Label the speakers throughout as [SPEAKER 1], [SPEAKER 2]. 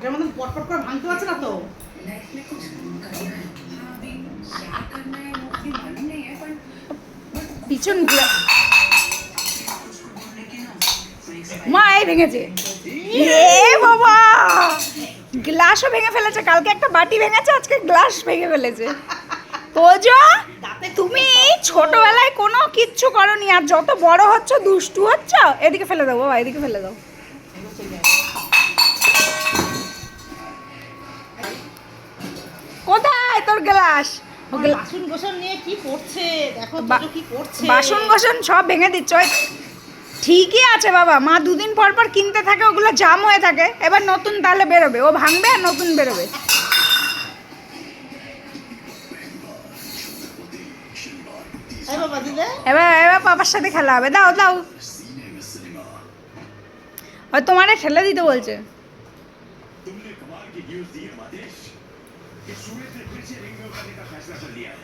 [SPEAKER 1] এটার মধ্যে পটপট করে ভাঙতে পারছে না তো?
[SPEAKER 2] পিছন মা এই ভেঙেছে। এ বাবা! গ্লাসও ভেঙে ফেলেছে। কালকে একটা বাটি ভেঙেছে আজকে গ্লাস ভেঙে ফেলেছে। তোজো তুমি ছোটবেলায় কোনো কিচ্ছু করনি আর যত বড় হচ্ছ দুষ্টু হচ্ছ এদিকে ফেলে দাও বাবা এদিকে ফেলে দাও। কোথায় তোর গ্লাস?
[SPEAKER 1] বাসন গোসন নিয়ে কি করছে? দেখো কি করছে।
[SPEAKER 2] বাসন কোসন সব ভেঙে দিচ্ছ। ওই ঠিকই আছে বাবা। মা দুদিন পর পর কিনতে থাকে ওগুলো জাম হয়ে থাকে। এবার নতুন তাহলে বেরোবে। ও ভাঙবে আর নতুন বেরোবে।
[SPEAKER 1] এই বাবা দিদে।
[SPEAKER 2] এবার এবার পাপার সাথে খেলা হবে। দাও দাও। ওই তোমারে ঠেলে দিতে বলছে।
[SPEAKER 3] तुमने कमाल की न्यूज दी है मादेश कि सूरज ने फिर से रिंग में उतरने का फैसला कर लिया है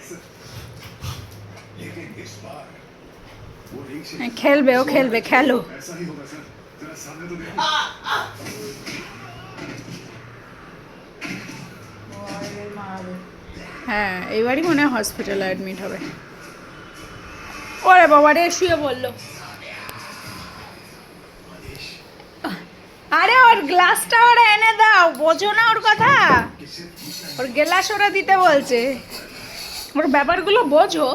[SPEAKER 3] लेकिन इस बार वो रिंग से
[SPEAKER 2] হ্যাঁ, খেলবে ও খেলবে খেলো
[SPEAKER 3] ऐसा ही होगा सर जरा सामने तो देखो
[SPEAKER 2] হ্যাঁ এইবারই মনে হয় হসপিটালে অ্যাডমিট হবে ওরে বাবা রে শুয়ে বললো ওর গ্লাসটা ওরা এনে দাও, বোঝো না ওর কথা। ওর গ্লাস ওরা দিতে বলছে। ওর ব্যাপারগুলো বোঝো।